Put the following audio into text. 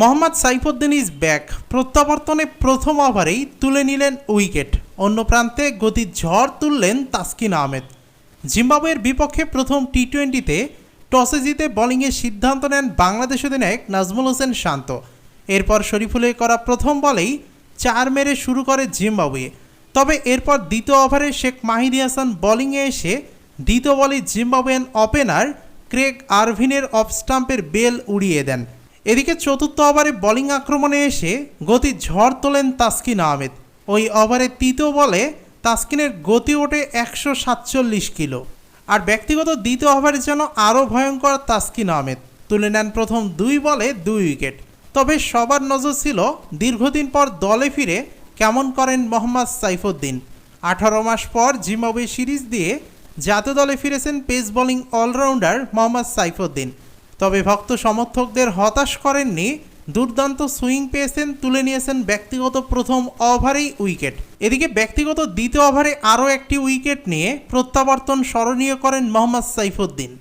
Mohammad Saifuddin is back. প্রত্যাবর্তনে প্রথম ওভারেই তুলে নিলেন উইকেট। অন্য প্রান্তে গতির ঝড় তুললেন তাসকিন আহমেদ। জিম্বাবুয়ের বিপক্ষে প্রথম টি টোয়েন্টিতে টসে জিতে বোলিংয়ের সিদ্ধান্ত নেন বাংলাদেশ অধিনায়ক নাজমুল হোসেন শান্ত। এরপর শরীফুলে করা প্রথম বলেই চার মেরে শুরু করে জিম্বাবুয়ে। তবে এরপর দ্বিতীয় ওভারে শেখ মাহিদি হাসান বোলিংয়ে এসে দ্বিতীয় বলে জিম্বাবুয়ান ওপেনার ক্রেগ আরভিনের অফ স্টাম্পের বেল উড়িয়ে দেন। এদিকে চতুর্থ ওভারে বোলিং আক্রমণে এসে গতির ঝড় তোলেন তাসকিন আহমেদ। ওই ওভারে তৃতীয় বলে তাসকিনের গতি ওঠে একশো সাতচল্লিশ কিলো। আর ব্যক্তিগত দ্বিতীয় ওভারে যেন আরও ভয়ঙ্কর তাসকিন আহমেদ। তুলে নেন প্রথম দুই বলে দুই উইকেট। তবে সবার নজর ছিল দীর্ঘদিন পর দলে ফিরে কেমন করেন মোহাম্মদ সাইফুদ্দিন। আঠারো মাস পর জিম্বাবুয়ে সিরিজ দিয়ে জাতীয় দলে ফিরেছেন pace bowling allrounder Mohammad Saifuddin. তবে ভক্ত সমর্থকদের হতাশ করেননি, দুর্দান্ত সুইং পেয়েছেন, তুলে নিয়েছেন ব্যক্তিগত প্রথম ওভারেই উইকেট। এদিকে ব্যক্তিগত দ্বিতীয় ওভারে আরও একটি উইকেট নিয়ে প্রত্যাবর্তন স্মরণীয় করেন মোহাম্মদ সাইফুদ্দিন।